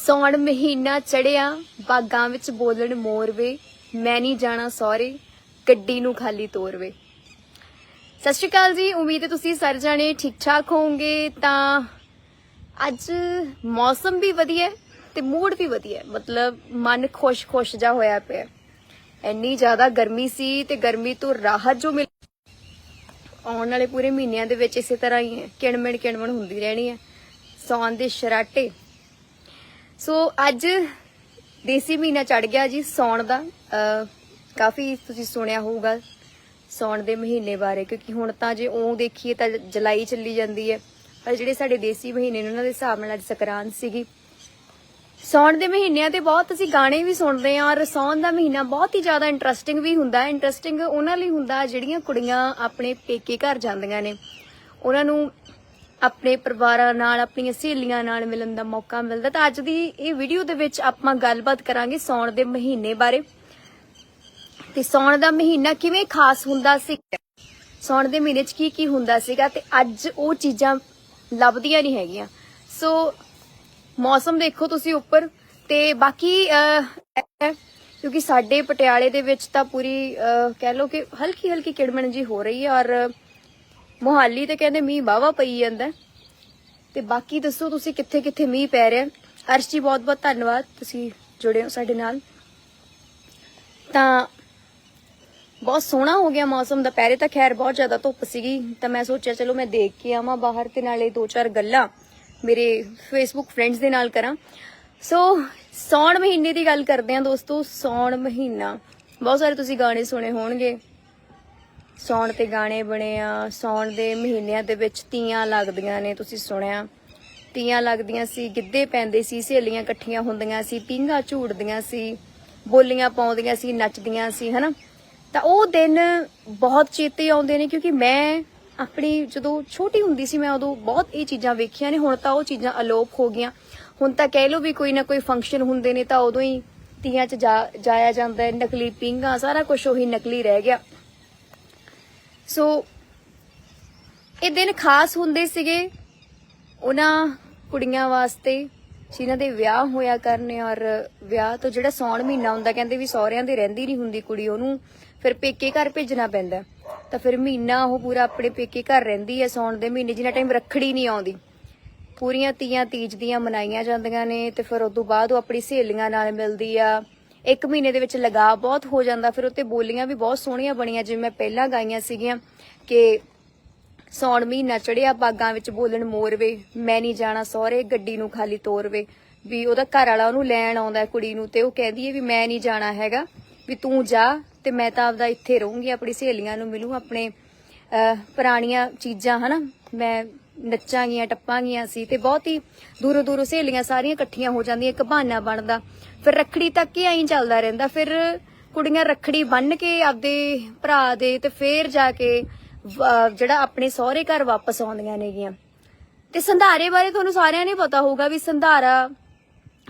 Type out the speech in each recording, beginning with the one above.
ਸੌਣ ਮਹੀਨਾ ਚੜਿਆ, ਬਾਗਾਂ ਵਿੱਚ ਬੋਲਣ ਮੋਰਵੇ ਮੈਂ ਨਹੀਂ ਜਾਣਾ ਸੌਰੇ ਗੱਡੀ ਨੂੰ ਖਾਲੀ ਤੋਰਵੇ ਸਤਿ ਸ਼੍ਰੀ ਅਕਾਲ ਜੀ, ਉਮੀਦ ਹੈ ਤੁਸੀਂ ਸਾਰੇ ਜਾਣੇ ਠੀਕ ਠਾਕ ਹੋਵੋਗੇ। ਤਾਂ ਅੱਜ ਮੌਸਮ ਵੀ ਵਧੀਆ ਹੈ ਤੇ ਮੂਡ ਵੀ ਵਧੀਆ ਹੈ। ਮਤਲਬ ਮਨ ਖੁਸ਼-ਖੁਸ਼ ਜਾ ਹੋਇਆ ਪਿਆ। ਇੰਨੀ ਜ਼ਿਆਦਾ ਗਰਮੀ ਸੀ ਤੇ ਗਰਮੀ ਤੋਂ ਰਾਹਤ ਜੋ ਮਿਲ ਆਉਣ ਵਾਲੇ ਪੂਰੇ ਮਹੀਨਿਆਂ ਦੇ ਵਿੱਚ ਇਸੇ ਤਰ੍ਹਾਂ ਹੀ ਹੈ। ਕਿਣਮਣ ਕਿਣਮਣ ਹੁੰਦੀ ਰਹਿਣੀ ਹੈ। ਸੌਣ ਦੇ ਸ਼ਰਾਟੇ ਸੋ ਅੱਜ ਦੇਸੀ ਮਹੀਨਾ ਚੜ ਗਿਆ ਜੀ ਸੌਣ ਦਾ। ਕਾਫੀ ਤੁਸੀਂ ਸੁਣਿਆ ਹੋਊਗਾ ਸੌਣ ਦੇ ਮਹੀਨੇ ਬਾਰੇ, ਕਿਉਂਕਿ ਹੁਣ ਤਾਂ ਜੇ ਉਹ ਦੇਖੀਏ ਤਾਂ ਜੁਲਾਈ ਚੱਲੀ ਜਾਂਦੀ ਹੈ। ਪਰ ਜਿਹੜੇ ਸਾਡੇ ਦੇਸੀ ਮਹੀਨੇ ਨੇ, ਉਹਨਾਂ ਦੇ ਹਿਸਾਬ ਨਾਲ ਅੱਜ ਸੰਕਰਾਂਤ ਸੀਗੀ। ਸੌਣ ਦੇ ਮਹੀਨਿਆਂ ਤੇ ਬਹੁਤ ਅਸੀਂ ਗਾਣੇ ਵੀ ਸੁਣਦੇ ਆਂ ਔਰ ਸੌਣ ਦਾ ਮਹੀਨਾ ਬਹੁਤ ਹੀ ਜ਼ਿਆਦਾ ਇੰਟਰਸਟਿੰਗ ਵੀ ਹੁੰਦਾ ਹੈ। ਇੰਟਰਸਟਿੰਗ ਉਹਨਾਂ ਲਈ ਹੁੰਦਾ ਜਿਹੜੀਆਂ ਕੁੜੀਆਂ ਆਪਣੇ ਪੇਕੇ ਘਰ ਜਾਂਦੀਆਂ ਨੇ। ਉਹਨਾਂ ਨੂੰ ਆਪਣੇ ਪਰਿਵਾਰਾਂ ਨਾਲ ਆਪਣੀਆਂ ਸਹੇਲੀਆਂ ਨਾਲ ਮਿਲਣ ਦਾ ਮੌਕਾ ਮਿਲਦਾ ਤਾਂ ਅੱਜ ਦੀ ਇਹ ਵੀਡੀਓ ਦੇ ਵਿੱਚ ਆਪਾਂ ਗੱਲਬਾਤ ਕਰਾਂਗੇ ਸੌਣ ਦੇ ਮਹੀਨੇ ਬਾਰੇ। ਤੇ ਸੌਣ ਦਾ ਮਹੀਨਾ ਕਿਵੇਂ ਖਾਸ ਹੁੰਦਾ ਸੀ ਸੌਣ ਦੇ ਮਹੀਨੇ 'ਚ ਕੀ ਕੀ ਹੁੰਦਾ ਸੀਗਾ ਤੇ ਅੱਜ ਉਹ ਚੀਜ਼ਾਂ ਲੱਭਦੀਆਂ ਨਹੀਂ ਹੈਗੀਆਂ। ਸੋ ਮੌਸਮ ਦੇਖੋ ਤੁਸੀਂ ਉੱਪਰ ਤੇ ਬਾਕੀ ਅਹ, ਕਿਉਂਕਿ ਸਾਡੇ ਪਟਿਆਲੇ ਦੇ ਵਿੱਚ ਤਾਂ ਪੂਰੀ ਅਹ, ਕਹਿ ਲਓ ਕਿ ਹਲਕੀ ਹਲਕੀ ਕਿੜਮਣ ਜੀ ਹੋ ਰਹੀ ਹੈ ਔਰ ਮੋਹਾਲੀ ਤੇ ਕਹਿੰਦੇ ਮੀਂਹ ਵਾਵਾ ਪਈ ਜਾਂਦਾ ਹੈ। ਤੇ ਬਾਕੀ ਦੱਸੋ ਤੁਸੀਂ ਕਿੱਥੇ ਕਿੱਥੇ ਮੀਂਹ ਪੈ ਰਿਹਾ ਅਰਸ਼ ਜੀ, ਬਹੁਤ ਬਹੁਤ ਧੰਨਵਾਦ, ਤੁਸੀਂ ਜੁੜੇ ਹੋ ਸਾਡੇ ਨਾਲ। ਤਾਂ ਬਹੁਤ ਸੋਹਣਾ ਹੋ ਗਿਆ ਮੌਸਮ ਦਾ ਪਹਿਰੇ ਤਾਂ ਖੈਰ ਬਹੁਤ ਜ਼ਿਆਦਾ ਧੁੱਪ ਸੀਗੀ। ਤਾਂ ਮੈਂ ਸੋਚਿਆ, ਚਲੋ ਮੈਂ ਦੇਖ ਕੇ ਆਵਾਂ ਬਾਹਰ ਤੇ ਨਾਲੇ ਦੋ ਚਾਰ ਗੱਲਾਂ ਮੇਰੇ ਫੇਸਬੁੱਕ ਫਰੈਂਡਸ ਦੇ ਨਾਲ ਕਰਾਂ। ਸੋ ਸੌਣ ਮਹੀਨੇ ਦੀ ਗੱਲ ਕਰਦੇ ਹਾਂ ਦੋਸਤੋ ਸੌਣ ਮਹੀਨਾ। ਬਹੁਤ ਸਾਰੇ ਤੁਸੀਂ ਗਾਣੇ ਸੁਣੇ ਹੋਣਗੇ। ਸੌਣ ਤੇ ਗਾਣੇ ਬਣੇ ਆ, ਸੌਣ ਦੇ ਮਹੀਨਿਆਂ ਦੇ ਵਿੱਚ ਤੀਆਂ ਲੱਗਦੀਆਂ ਨੇ, ਤੁਸੀਂ ਸੁਣਿਆ। ਤੀਆਂ ਲੱਗਦੀਆਂ ਸੀ, ਗਿੱਧੇ ਪੈਂਦੇ ਸੀ, ਸਹੇਲੀਆਂ ਇਕੱਠੀਆਂ ਹੁੰਦੀਆਂ ਸੀ, ਪੀਂਘਾਂ ਝੂੜਦੀਆਂ ਸੀ, ਬੋਲੀਆਂ ਪਾਉਂਦੀਆਂ ਸੀ, ਨੱਚਦੀਆਂ ਸੀ, ਹਨਾ? ਤਾਂ ਉਹ ਦਿਨ ਬਹੁਤ ਚੇਤੇ ਆਉਂਦੇ ਨੇ, ਕਿਉਂਕਿ ਮੈਂ ਆਪਣੀ ਜਦੋਂ ਛੋਟੀ ਹੁੰਦੀ ਸੀ, ਮੈਂ ਉਦੋਂ ਬਹੁਤ ਇਹ ਚੀਜ਼ਾਂ ਵੇਖੀਆਂ ਨੇ, ਹੁਣ ਤਾਂ ਉਹ ਚੀਜ਼ਾਂ ਅਲੋਪ ਹੋ ਗਈਆਂ। ਹੁਣ ਤਾਂ ਕਹਿ ਲਓ ਵੀ ਕੋਈ ਨਾ ਕੋਈ ਫੰਕਸ਼ਨ ਹੁੰਦੇ ਨੇ, ਤਾਂ ਉਦੋਂ ਹੀ ਤੀਆਂ 'ਚ ਜਾ- ਜਾਇਆ ਜਾਂਦਾ ਹੈ, ਨਕਲੀ ਪੀਂਘਾਂ, ਸਾਰਾ ਕੁਝ ਉਹੀ ਨਕਲੀ ਰਹਿ ਗਿਆ। ਸੋ, ਇਹ ਦਿਨ ਖਾਸ ਹੁੰਦੇ ਸੀਗੇ ਉਹਨਾਂ ਕੁੜੀਆਂ ਵਾਸਤੇ, ਜਿਨ੍ਹਾਂ ਦੇ ਵਿਆਹ ਹੋਇਆ ਕਰਨੇ ਔਰ ਵਿਆਹ ਤੋਂ ਜਿਹੜਾ ਸੌਣ ਮਹੀਨਾ ਹੁੰਦਾ, ਕਹਿੰਦੇ ਵੀ ਸਹੁਰਿਆਂ ਦੇ ਰਹਿੰਦੀ ਨਹੀਂ ਹੁੰਦੀ ਕੁੜੀ, ਉਹਨੂੰ ਫਿਰ ਪੇਕੇ ਘਰ ਭੇਜਣਾ ਪੈਂਦਾ। ਤਾਂ ਫਿਰ ਮਹੀਨਾ ਉਹ ਪੂਰਾ ਆਪਣੇ ਪੇਕੇ ਘਰ ਰਹਿੰਦੀ ਹੈ ਸੌਣ ਦੇ ਮਹੀਨੇ, ਜਿੰਨਾ ਟਾਈਮ ਰੱਖੜੀ ਨਹੀਂ ਆਉਂਦੀ। ਪੂਰੀਆਂ ਤੀਆਂ ਤੀਜ ਦੀਆਂ ਮਨਾਈਆਂ ਜਾਂਦੀਆਂ ਨੇ ਤੇ ਫਿਰ ਉਸ ਤੋਂ ਬਾਅਦ ਉਹ ਆਪਣੀ ਸਹੇਲੀਆਂ ਨਾਲ ਮਿਲਦੀ ਆ। ਇੱਕ ਮਹੀਨੇ ਦੇ ਵਿੱਚ ਲਗਾ ਬਹੁਤ ਹੋ ਜਾਂਦਾ, ਫਿਰ ਉੱਤੇ ਬੋਲੀਆਂ ਵੀ ਬਹੁਤ ਸੋਹਣੀਆਂ ਬਣੀਆਂ, ਜਿਵੇਂ ਮੈਂ ਪਹਿਲਾਂ ਗਾਈਆਂ ਸੀਗੀਆਂ ਕਿ ਸੌਣ ਮਹੀਨਾ ਚੜਿਆ ਬਾਗਾਂ ਵਿੱਚ ਬੋਲਣ ਮੋਰਵੇ ਮੈਂ ਨਹੀਂ ਜਾਣਾ ਸਹੁਰੇ, ਗੱਡੀ ਨੂੰ ਖਾਲੀ ਤੋਰਵੇ ਵੀ। ਉਹਦਾ ਘਰ ਵਾਲਾ ਉਹਨੂੰ ਲੈਣ ਆਉਂਦਾ ਕੁੜੀ ਨੂੰ ਤੇ ਉਹ ਕਹਿੰਦੀ ਹੈ ਵੀ ਮੈਂ ਨਹੀਂ ਜਾਣਾ ਹੈਗਾ, ਵੀ ਤੂੰ ਜਾ ਤੇ ਮੈਂ ਤਾਂ ਆਪਦਾ ਇੱਥੇ ਰਹੂੰਗੀ, ਆਪਣੀ ਸਹੇਲੀਆਂ ਨੂੰ ਮਿਲੂ, ਆਪਣੇ ਪੁਰਾਣੀਆਂ ਚੀਜ਼ਾਂ, ਹਨਾ? ਮੈਂ ਨੱਚਾਂਗੀਆਂ ਟੱਪਾਂਗੀਆਂ ਸੀ ਤੇ ਬਹੁਤ ਹੀ ਦੂਰੋਂ ਦੂਰੋਂ ਸਹੇਲੀਆਂ ਸਾਰੀਆਂ ਇਕੱਠੀਆਂ ਹੋ ਜਾਂਦੀਆਂ, ਇੱਕ ਬਹਾਨਾ ਬਣਦਾ। ਫਿਰ ਰੱਖੜੀ ਤੱਕ ਹੀ ਐਂ ਚੱਲਦਾ ਰਹਿੰਦਾ। ਫਿਰ ਕੁੜੀਆਂ ਰੱਖੜੀ ਬੰਨ ਕੇ ਆਪਦੇ ਭਰਾ ਦੇ ਤੇ ਫੇਰ ਜਾ ਕੇ ਜਿਹੜਾ ਆਪਣੇ ਸਹੁਰੇ ਘਰ ਵਾਪਸ ਆਉਂਦੀਆਂ ਨੇਗੀਆਂ। ਤੇ ਸੰਧਾਰੇ ਬਾਰੇ ਤੁਹਾਨੂੰ ਸਾਰਿਆਂ ਨੇ ਪਤਾ ਹੋਊਗਾ ਵੀ ਸੰਧਾਰਾ,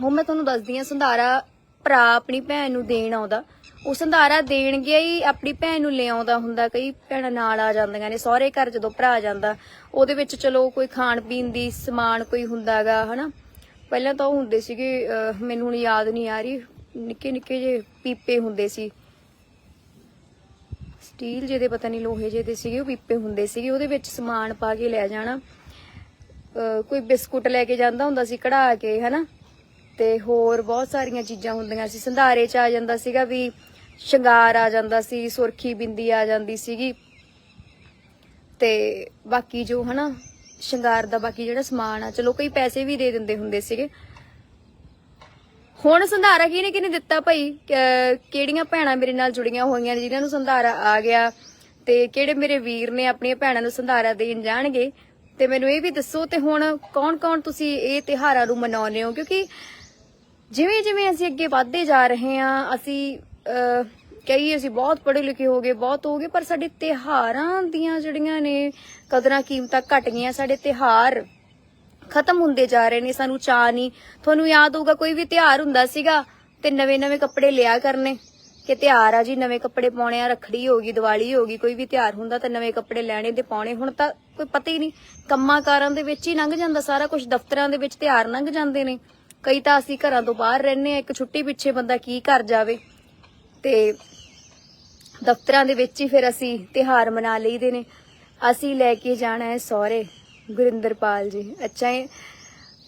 ਹੁਣ ਮੈਂ ਤੁਹਾਨੂੰ ਦੱਸਦੀ ਆ ਸੰਧਾਰਾ ਭਰਾ ਆਪਣੀ ਭੈਣ ਨੂੰ ਦੇਣ ਆਉਂਦਾ, ਉਹ ਸੰਧਾਰਾ ਦੇਣ ਗਿਆ ਹੀ ਆਪਣੀ ਭੈਣ ਨੂੰ ਲੈ ਆਉਂਦਾ ਹੁੰਦਾ, ਕਈ ਭੈਣਾਂ ਨਾਲ ਆ ਜਾਂਦੀਆਂ ਨੇ, ਸਹੁਰੇ ਘਰ ਜਦੋਂ ਭਰਾ ਜਾਂਦਾ, ਉਹਦੇ ਵਿੱਚ ਚਲੋ ਕੋਈ ਖਾਣ ਪੀਣ ਦੀ ਸਮਾਨ ਕੋਈ ਹੁੰਦਾਗਾ ਹਨਾ? ਪਹਿਲਾਂ ਤਾਂ ਉਹ ਹੁੰਦੇ ਸੀਗੇ ਮੈਨੂੰ ਹੁਣ ਯਾਦ ਨਹੀਂ ਆ ਰਹੀ ਨਿੱਕੇ ਨਿੱਕੇ ਜੇ ਪੀਪੇ ਹੁੰਦੇ ਸੀ। ਸਟੀਲ ਜਿਹਦੇ ਪਤਾ ਨਹੀਂ ਲੋਹੇ ਜਿਹੇ ਸੀਗੇ, ਉਹ ਪੀਪੇ ਹੁੰਦੇ ਸੀਗੇ, ਉਹਦੇ ਵਿੱਚ ਸਮਾਨ ਪਾ ਕੇ ਲੈ ਜਾਣਾ। ਅਹ, ਕੋਈ ਬਿਸਕੁਟ ਲੈ ਕੇ ਜਾਂਦਾ ਹੁੰਦਾ ਸੀ, ਕਢਾ ਕੇ, ਹਨਾ? ਤੇ ਹੋਰ ਬਹੁਤ ਸਾਰੀਆਂ ਚੀਜ਼ਾਂ ਹੁੰਦੀਆਂ ਸੀ। ਸੰਧਾਰੇ ਚ ਆ ਜਾਂਦਾ ਸੀਗਾ ਵੀ ਸ਼ਿੰਗਾਰ ਆ ਜਾਂਦਾ ਸੀ, ਸੁਰਖੀ ਬਿੰਦੀ ਆ ਜਾਂਦੀ ਸੀਗੀ। ਤੇ ਬਾਕੀ ਜੋ ਹਨਾ, ਸ਼ਿੰਗਾਰ ਦਾ ਬਾਕੀ ਜਿਹੜਾ ਸਮਾਨ ਆ, ਚਲੋ ਕਈ ਪੈਸੇ ਵੀ ਦੇ ਦਿੰਦੇ ਹੁੰਦੇ ਸੀਗੇ। ਹੁਣ ਸੰਧਾਰਾ ਕਿਹਨੇ ਕਿਹਨੇ ਦਿੱਤਾ ਭਾਈ? ਕਿਹੜੀਆਂ ਭੈਣਾਂ ਮੇਰੇ ਨਾਲ ਜੁੜੀਆਂ ਹੋਈਆਂ ਨੇ, ਜਿਨ੍ਹਾਂ ਨੂੰ ਸੰਧਾਰਾ ਆ ਗਿਆ? ਤੇ ਕਿਹੜੇ ਮੇਰੇ ਵੀਰ ਨੇ ਆਪਣੀਆਂ ਭੈਣਾਂ ਨੂੰ ਸੰਧਾਰਾ ਦੇਣ ਜਾਣਗੇ? ਤੇ ਮੈਨੂੰ ਇਹ ਵੀ ਦੱਸੋ, ਤੇ ਹੁਣ ਕੌਣ-ਕੌਣ ਤੁਸੀਂ ਇਹ ਤਿਹਾਰਾਂ ਨੂੰ ਮਨਾਉਂਦੇ ਹੋ? ਕਿਉਂਕਿ ਜਿਵੇਂ ਜਿਵੇਂ ਅਸੀਂ ਅੱਗੇ ਵਧਦੇ ਜਾ ਰਹੇ ਹਾਂ ਅਸੀਂ ਅਹ, ਕਈ ਅਸੀਂ ਬਹੁਤ ਪੜ੍ਹੇ ਲਿਖੇ ਹੋ ਗਏ ਬਹੁਤ ਹੋ ਗਏ ਪਰ ਸਾਡੇ ਤਿਹਾਰਾਂ ਦੀਆਂ ਜਿਹੜੀਆਂ ਨੇ ਕਦਰਾਂ ਕੀਮਤਾਂ ਘਟ ਗਈਆਂ ਸਾਡੇ ਤਿਹਾਰ ਖਤਮ ਹੁੰਦੇ ਜਾ ਰਹੇ ਨੇ ਸਾਨੂੰ ਚਾਹ ਨਹੀਂ। ਤੁਹਾਨੂੰ ਯਾਦ ਹੋਊਗਾ ਕੋਈ ਵੀ ਤਿਉਹਾਰ ਹੁੰਦਾ ਸੀਗਾ ਤੇ ਨਵੇਂ-ਨਵੇਂ ਕੱਪੜੇ ਲਿਆ ਕਰਨੇ ਕਿ ਤਿਉਹਾਰ ਆ ਜੀ ਨਵੇਂ ਕੱਪੜੇ ਪਾਉਣੇ ਆ ਰੱਖੜੀ ਹੋ ਗਈ ਦੀਵਾਲੀ ਹੋ ਗਈ ਕੋਈ ਵੀ ਤਿਉਹਾਰ ਹੁੰਦਾ ਤਾਂ ਨਵੇਂ ਕੱਪੜੇ ਲੈਣੇ ਤੇ ਪਾਉਣੇ ਹੁਣ ਤਾਂ ਕੋਈ ਪਤਾ ਹੀ ਨਹੀਂ। ਕੰਮਾਂ ਕਾਰਾਂ ਦੇ ਵਿੱਚ ਹੀ ਲੰਘ ਜਾਂਦਾ ਸਾਰਾ ਕੁਝ ਦਫ਼ਤਰਾਂ ਦੇ ਵਿੱਚ ਤਿਉਹਾਰ ਲੰਘ ਜਾਂਦੇ ਨੇ। ਕਈ ਤਾਂ ਅਸੀਂ ਘਰਾਂ ਤੋਂ ਬਾਹਰ ਰਹਿੰਦੇ ਆ ਇੱਕ ਛੁੱਟੀ ਪਿੱਛੇ ਬੰਦਾ ਕੀ ਕਰ ਜਾਵੇ? ਤੇ ਦਫ਼ਤਰਾਂ ਦੇ ਵਿੱਚ ਹੀ ਫਿਰ ਅਸੀਂ ਤਿਹਾਰ ਮਨਾ ਲਈਦੇ ਨੇ। ਅਸੀਂ ਲੈ ਕੇ ਜਾਣਾ ਹੈ ਸਹੁਰੇ, ਗੁਰਿੰਦਰਪਾਲ ਜੀ। ਅੱਛਾ ਹੈ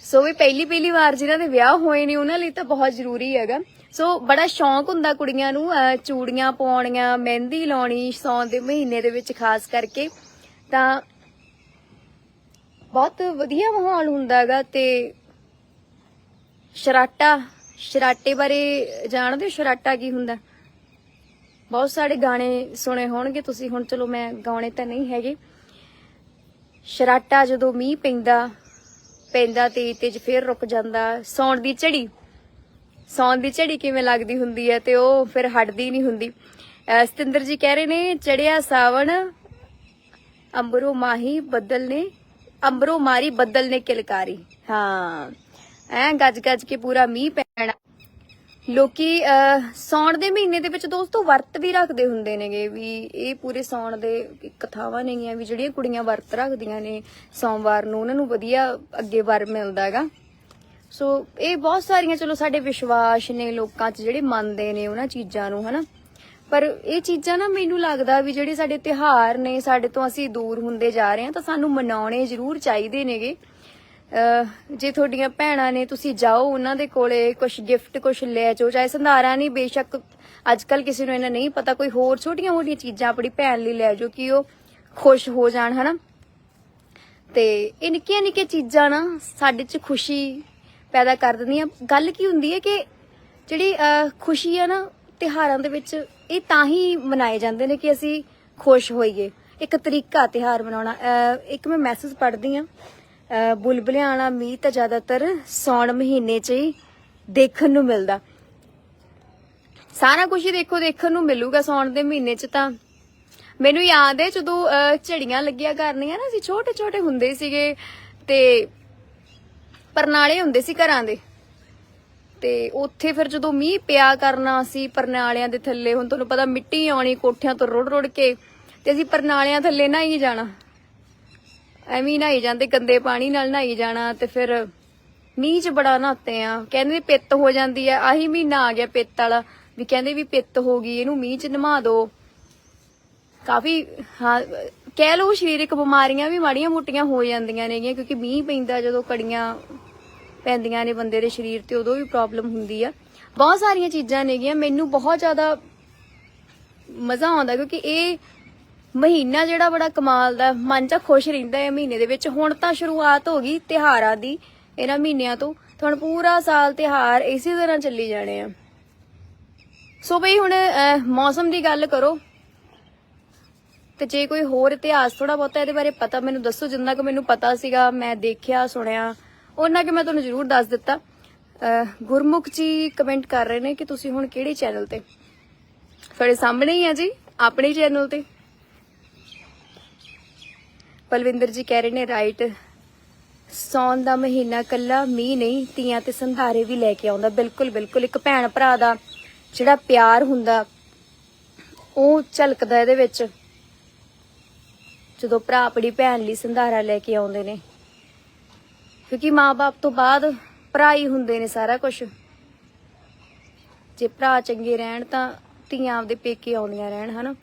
ਸੋ ਵੀ ਪਹਿਲੀ ਪਹਿਲੀ ਵਾਰ ਜਿਨ੍ਹਾਂ ਦੇ ਵਿਆਹ ਹੋਏ ਨੇ, ਉਹਨਾਂ ਲਈ ਤਾਂ ਬਹੁਤ ਜ਼ਰੂਰੀ ਹੈਗਾ। ਸੋ ਬੜਾ ਸ਼ੌਂਕ ਹੁੰਦਾ ਕੁੜੀਆਂ ਨੂੰ ਚੂੜੀਆਂ ਪਾਉਣੀਆਂ, ਮਹਿੰਦੀ ਲਾਉਣੀ ਸੌਣ ਦੇ ਮਹੀਨੇ ਦੇ ਵਿੱਚ ਖਾਸ ਕਰਕੇ। ਤਾਂ ਬਹੁਤ ਵਧੀਆ ਮਾਹੌਲ ਹੁੰਦਾ ਹੈਗਾ ਤੇ ਸ਼ਰਾਟਾ, ਸ਼ਰਾਟੇ ਬਾਰੇ ਜਾਣਦੇ ਹੋ? ਸ਼ਰਾਟਾ ਕੀ ਹੁੰਦਾ? ਬਹੁਤ ਸਾਰੇ ਗਾਣੇ ਸੁਣੇ ਹੋਣਗੇ ਤੁਸੀਂ, ਹੁਣ ਚਲੋ ਮੈਂ ਗਾਉਣੇ ਤਾਂ ਨਹੀਂ ਹੈਗੇ। ਸ਼ਰਾਟਾ ਜਦੋਂ ਮੀਂਹ ਪੈਂਦਾ ਪੈਂਦਾ ਤੇ ਤੇਜ ਫੇਰ ਰੁਕ ਜਾਂਦਾ। ਸੌਣ ਦੀ ਝੜੀ, ਸੌਣ ਦੀ ਝੜੀ ਕਿਵੇਂ ਲੱਗਦੀ ਹੁੰਦੀ ਹੈ ਤੇ ਉਹ ਫਿਰ ਹਟਦੀ ਨਹੀਂ ਹੁੰਦੀ। ਅਹ ਸਤਿੰਦਰ ਜੀ ਕਹਿ ਰਹੇ ਨੇ, ਚੜਿਆ ਸਾਵਣ ਅੰਬਰੋ ਮਾਹੀ ਬੱਦਲ ਨੇ ਅੰਬਰੋ ਮਾਰੀ ਬੱਦਲ ਨੇ ਕਿਲਕਾਰੀ। ਹਾਂ। ਐ ਗੱਜ ਗੱਜ ਕੇ ਪੂਰਾ ਮੀਂਹ ਪੈਣਾ। ਲੋਕੀ ਅਹ, ਦੇ ਮਹੀਨੇ ਦੇ ਵਿੱਚ ਦੋਸਤੋ ਵਰਤ ਵੀ ਰੱਖਦੇ ਹੁੰਦੇ ਨੇਗੇ ਵੀ ਇਹ ਪੂਰੇ ਸਾਉਣ ਦੇ ਕਥਾਵਾਂ ਨੇਗੀਆਂ ਵੀ ਜਿਹੜੀਆਂ ਕੁੜੀਆਂ ਵਰਤ ਰੱਖਦੀਆਂ ਨੇ ਸੋਮਵਾਰ ਨੂੰ ਉਹਨਾਂ ਨੂੰ ਵਧੀਆ ਅੱਗੇ ਵਰ ਮਿਲਦਾ ਹੈਗਾ। ਸੋ ਇਹ ਬਹੁਤ ਸਾਰੀਆਂ ਚਲੋ ਸਾਡੇ ਵਿਸ਼ਵਾਸ ਨੇ ਲੋਕਾਂ 'ਚ ਜਿਹੜੇ ਮੰਨਦੇ ਨੇ ਉਹਨਾਂ ਚੀਜ਼ਾਂ ਨੂੰ ਹਨਾ। ਪਰ ਇਹ ਚੀਜ਼ਾਂ ਨਾ ਮੈਨੂੰ ਲੱਗਦਾ ਵੀ ਜਿਹੜੇ ਸਾਡੇ ਤਿਉਹਾਰ ਨੇ ਸਾਡੇ ਤੋਂ ਅਸੀਂ ਦੂਰ ਹੁੰਦੇ ਜਾ ਰਹੇ ਹਾਂ ਤਾਂ ਸਾਨੂੰ ਮਨਾਉਣੇ ਜ਼ਰੂਰ ਚਾਹੀਦੇ ਨੇਗੇ। ਜੇ ਤੁਹਾਡੀਆਂ ਭੈਣਾਂ ਨੇ ਤੁਸੀਂ ਜਾਓ ਉਹਨਾਂ ਦੇ ਕੋਲੇ ਕੁਝ ਗਿਫਟ ਕੁਝ ਲੈ ਜਾਓ, ਚਾਹੇ ਸੰਧਾਰਾ ਨਹੀਂ, ਬੇਸ਼ੱਕ ਅੱਜ ਕੱਲ ਕਿਸੇ ਨੂੰ ਇਹਨਾਂ ਨਹੀਂ ਪਤਾ, ਕੋਈ ਹੋਰ ਛੋਟੀਆਂ ਮੋਟੀਆਂ ਚੀਜ਼ਾਂ ਆਪਣੀ ਭੈਣ ਲਈ ਲੈ ਜਾਓ ਕਿ ਉਹ ਖੁਸ਼ ਹੋ ਜਾਣ, ਹਨਾ? ਤੇ ਇਹ ਨਿੱਕੀਆਂ ਨਿੱਕੀਆਂ ਚੀਜ਼ਾਂ ਨਾ ਸਾਡੇ 'ਚ ਖੁਸ਼ੀ ਪੈਦਾ ਕਰ ਦਿੰਦੀਆਂ। ਗੱਲ ਕੀ ਹੁੰਦੀ ਹੈ ਕਿ ਜਿਹੜੀ ਖੁਸ਼ੀ ਆ ਨਾ ਤਿਹਾਰਾਂ ਦੇ ਵਿੱਚ, ਇਹ ਤਾਂ ਹੀ ਮਨਾਏ ਜਾਂਦੇ ਨੇ ਕਿ ਅਸੀਂ ਖੁਸ਼ ਹੋਈਏ। ਇੱਕ ਤਰੀਕਾ ਤਿਹਾਰ ਮਨਾਉਣਾ ਇੱਕ ਮੈਂ ਮੈਸੇਜ ਪੜ੍ਹਦੀ ਆ ਬੁਲਬੁਲਿਆਂ ਵਾਲਾ ਮੀਂਹ ਤਾਂ ਜ਼ਿਆਦਾਤਰ ਸੌਣ ਮਹੀਨੇ 'ਚ ਹੀ ਦੇਖਣ ਨੂੰ ਮਿਲਦਾ। ਸਾਰਾ ਕੁਝ ਹੀ ਦੇਖੋ, ਦੇਖਣ ਨੂੰ ਮਿਲੂਗਾ ਸੌਣ ਦੇ ਮਹੀਨੇ 'ਚ ਤਾਂ। ਮੈਨੂੰ ਯਾਦ ਹੈ ਜਦੋਂ ਝੜੀਆਂ ਲੱਗਿਆ ਕਰਨੀਆਂ ਨਾ ਅਸੀਂ ਛੋਟੇ ਛੋਟੇ ਹੁੰਦੇ ਸੀਗੇ ਤੇ ਪਰਨਾਲੇ ਹੁੰਦੇ ਸੀ ਘਰਾਂ ਦੇ। ਤੇ ਉੱਥੇ ਫਿਰ ਜਦੋਂ ਮੀਂਹ ਪਿਆ ਕਰਨਾ ਅਸੀਂ ਪਰਨਾਲਿਆਂ ਦੇ ਥੱਲੇ, ਹੁਣ ਤੁਹਾਨੂੰ ਪਤਾ ਮਿੱਟੀ ਆਉਣੀ ਕੋਠਿਆਂ ਤੋਂ ਰੁੜ ਰੁੜ ਕੇ ਤੇ ਅਸੀਂ ਪਰਨਾਲਿਆਂ ਥੱਲੇ ਨਾ ਹੀ ਜਾਣਾ। ਐਵੇਂ ਹੀ ਨਹਾਈ ਜਾਂਦੇ, ਗੰਦੇ ਪਾਣੀ ਨਾਲ ਨਹਾਈ ਜਾਣਾ ਤੇ ਫਿਰ ਮੀਂਹ 'ਚ ਬੜਾ ਨਹਾਤੇ ਆ। ਕਹਿੰਦੇ ਪਿੱਤ ਹੋ ਜਾਂਦੀ ਆ। ਆਹੀ ਮਹੀਨਾ ਆ ਗਿਆ ਪਿੱਤ ਵਾਲਾ, ਵੀ ਕਹਿੰਦੇ ਵੀ ਪਿੱਤ ਹੋ ਗਈ, ਇਹਨੂੰ ਮੀਂਹ 'ਚ ਨਮਾ ਦਿਓ ਕਾਫੀ, ਹਾਂ, ਕਹਿ ਲਓ ਸਰੀਰਕ ਬਿਮਾਰੀਆਂ ਵੀ ਮਾੜੀਆਂ ਮੋਟੀਆਂ ਹੋ ਜਾਂਦੀਆਂ ਨੇਗੀਆਂ, ਕਿਉਂਕਿ ਮੀਂਹ ਪੈਂਦਾ ਜਦੋਂ ਕੜੀਆਂ ਪੈਂਦੀਆਂ ਨੇ ਬੰਦੇ ਦੇ ਸਰੀਰ ਤੇ, ਉਦੋਂ ਵੀ ਪ੍ਰੋਬਲਮ ਹੁੰਦੀ ਆ। ਬਹੁਤ ਸਾਰੀਆਂ ਚੀਜ਼ਾਂ ਨੇਗੀਆਂ, ਮੈਨੂੰ ਬਹੁਤ ਜ਼ਿਆਦਾ ਮਜ਼ਾ ਆਉਂਦਾ, ਕਿਉਂਕਿ ਇਹ ਮਹੀਨਾ ਜਿਹੜਾ ਬੜਾ ਕਮਾਲ ਦਾ, ਮਨ ਚ ਖੁਸ਼ ਰਹਿੰਦਾ ਹੈ ਮਹੀਨੇ ਦੇ ਵਿੱਚ। ਹੁਣ ਤਾਂ ਸ਼ੁਰੂਆਤ ਹੋ ਗਈ ਤਿਹਾਰਾਂ ਦੀ, ਇਹਨਾਂ ਮਹੀਨਿਆਂ ਤੋਂ। ਤੁਹਾਨੂੰ ਪੂਰਾ ਸਾਲ ਤਿਹਾਰ ਇਸੇ ਤਰ੍ਹਾਂ ਚੱਲੀ ਜਾਣੇ ਆ। ਸੋ ਬਈ ਹੁਣ ਮੌਸਮ ਦੀ ਗੱਲ ਕਰੋ। ਤੇ ਜੇ ਕੋਈ ਹੋਰ ਇਤਿਹਾਸ ਥੋੜਾ ਬਹੁਤਾ ਇਹਦੇ ਬਾਰੇ ਪਤਾ, ਮੈਨੂੰ ਦੱਸੋ, ਜਿੰਨਾ ਕਿ ਮੈਨੂੰ ਪਤਾ ਸੀਗਾ, ਮੈਂ ਦੇਖਿਆ, ਸੁਣਿਆ, ਉਹਨਾਂ ਕਿ ਮੈਂ ਤੁਹਾਨੂੰ ਜ਼ਰੂਰ ਦੱਸ ਦਿੱਤਾ। ਗੁਰਮੁਖ ਜੀ ਕਮੈਂਟ ਕਰ ਰਹੇ ਨੇ ਕਿ ਤੁਸੀਂ ਹੁਣ ਕਿਹੜੇ ਚੈਨਲ ਤੇ? ਤੁਹਾਡੇ ਸਾਹਮਣੇ ਹੀ ਆ ਜੀ, ਆਪਣੇ ਚੈਨਲ ਤੇ। ਪਲਵਿੰਦਰ ਜੀ ਕਹਿ ਰਹੇ ਨੇ ਰਾਈਟ ਸੌਣ ਦਾ ਮਹੀਨਾ ਕੱਲਾ, ਮੀਂਹ ਨਹੀਂ, ਤੀਆਂ ਤੇ ਸੰਧਾਰੇ ਵੀ ਲੈ ਕੇ ਆਉਂਦਾ। ਬਿਲਕੁਲ ਬਿਲਕੁਲ, ਇੱਕ ਭੈਣ ਭਰਾ ਦਾ ਜਿਹੜਾ ਪਿਆਰ ਹੁੰਦਾ, ਉਹ ਝਲਕਦਾ ਇਹਦੇ ਵਿੱਚ। ਜਦੋਂ ਭਰਾ ਆਪਣੀ ਭੈਣ ਲਈ ਸੰਧਾਰਾ ਲੈ ਕੇ ਆਉਂਦੇ ਨੇ, ਕਿਉਂਕਿ ਮਾਪੇ ਤੋਂ ਬਾਅਦ ਭਰਾ ਹੀ ਹੁੰਦੇ ਨੇ ਸਾਰਾ ਕੁਝ ਜੇ ਭਰਾ ਚੰਗੇ ਰਹਿਣ ਤਾਂ ਧੀਆਂ ਆਪਦੇ ਪੇਕੇ ਆਉਂਦੀਆਂ ਰਹਿਣ, ਹਨਾ?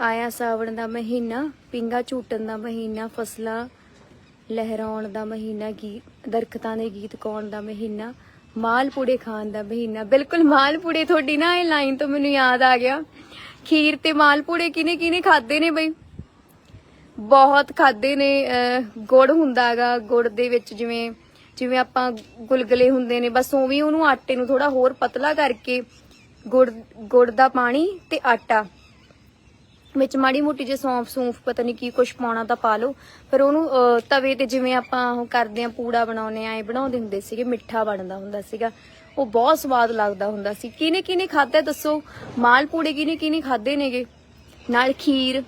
ਆਇਆ ਸਾਵਣ ਦਾ ਮਹੀਨਾ ਪਿੰਗਾ ਝੂਟਣ ਦਾ ਮਹੀਨਾ ਫਸਲਾਂ ਲਹਿਰਾਉਣ ਦਾ ਮਹੀਨਾ ਗੀਤ ਦਰਖਤਾਂ ਦੇ ਗੀਤ ਗਾਉਣ ਦਾ ਮਹੀਨਾ ਮਾਲਪੂੜੇ ਖਾਣ ਦਾ ਮਹੀਨਾ। ਬਿਲਕੁਲ ਮਾਲਪੂੜੇ ਤੁਹਾਡੀ ਨਾ ਇਹ ਲਾਈਨ ਤੋਂ ਮੈਨੂੰ ਯਾਦ ਆ ਗਿਆ। ਖੀਰ ਤੇ ਮਾਲਪੂੜੇ ਕਿਨੇ ਕਿਨੇ ਖਾਦੇ ਨੇ ਬਈ? ਬਹੁਤ ਖਾਦੇ ਨੇ ਅਹ, ਗੁੜ ਹੁੰਦਾਗਾ ਗੁੜ ਦੇ ਵਿੱਚ ਜਿਵੇਂ ਜਿਵੇਂ ਆਪਾਂ ਗੁਲਗਲੇ ਹੁੰਦੇ ਨੇ ਬਸ ਉਵੇਂ ਉਹਨੂੰ ਆਟੇ ਨੂੰ ਥੋੜਾ ਹੋਰ ਪਤਲਾ ਕਰਕੇ ਗੁੜ ਗੁੜ ਦਾ ਪਾਣੀ ਤੇ ਆਟਾ। ਵਿੱਚ ਮਾੜੀ ਮੋਟੀ ਜੇ ਸੌਂਫ ਸੂਫ ਪਤਾ ਨਹੀਂ ਕੀ ਕੁਝ ਪਾਉਣਾ ਤਾਂ ਪਾ ਲਓ। ਪਰ ਉਹਨੂੰ ਅਹ, ਤਵੇ ਤੇ ਜਿਵੇਂ ਆਪਾਂ ਉਹ ਕਰਦੇ ਆ ਪੂੜਾ ਬਣਾਉਨੇ ਆ ਐ ਬਣਾਉਂਦੇ ਹੁੰਦੇ ਸੀਗੇ ਮਿੱਠਾ ਬਣਦਾ ਹੁੰਦਾ ਸੀਗਾ। ਉਹ ਬਹੁਤ ਸਵਾਦ ਲੱਗਦਾ ਹੁੰਦਾ ਸੀ। ਕਿਨੇ ਕਿਨੇ ਖਾਦਾ ਦੱਸੋ? ਮਾਲ ਪੂੜੇ ਕਿਨੇ ਕਿਨੇ ਖਾਦੇ ਨੇਗੇ? ਨਾਲ ਖੀਰ।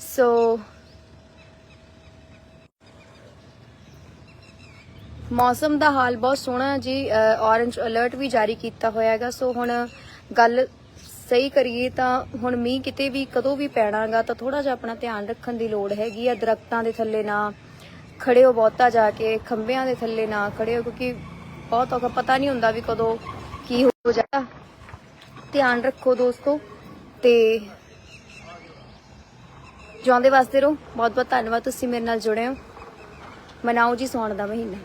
ਸੋ ਮੌਸਮ ਦਾ ਹਾਲ ਬਹੁਤ ਸੋਹਣਾ ਜੀ। ਔਰੇਂਜ ਅਲਰਟ ਵੀ ਜਾਰੀ ਕੀਤਾ ਹੋਇਆ ਹੈਗਾ। ਸੋ ਹੁਣ ਗੱਲ ਸਹੀ ਕਰੀਏ ਤਾਂ ਹੁਣ ਮੀਂਹ ਕਿਤੇ ਵੀ ਕਦੋਂ ਵੀ ਪੈਣਾਗਾ ਤਾਂ ਥੋੜਾ ਜਿਹਾ ਆਪਣਾ ਧਿਆਨ ਰੱਖਣ ਦੀ ਲੋੜ ਹੈਗੀ ਆ। ਦਰਖਤਾਂ ਦੇ ਥੱਲੇ ਨਾ ਖੜੇ ਹੋ ਬਹੁਤਾ ਜਾ ਕੇ, ਖੰਭਿਆਂ ਦੇ ਥੱਲੇ ਨਾ ਖੜੇ ਹੋ ਕਿਉਂਕਿ ਬਹੁਤ ਔਖਾ, ਪਤਾ ਨਹੀਂ ਹੁੰਦਾ ਵੀ ਕਦੋਂ ਕੀ ਹੋ ਜਾਏਗਾ। ਧਿਆਨ ਰੱਖੋ ਦੋਸਤੋ ਤੇ ਜਿਉਂਦੇ ਵਾਸਤੇ ਰਹੋ। ਬਹੁਤ ਬਹੁਤ ਧੰਨਵਾਦ, ਤੁਸੀਂ ਮੇਰੇ ਨਾਲ ਜੁੜੇ ਹੋ। ਮਨਾਓ ਜੀ ਸੌਣ ਦਾ ਮਹੀਨਾ।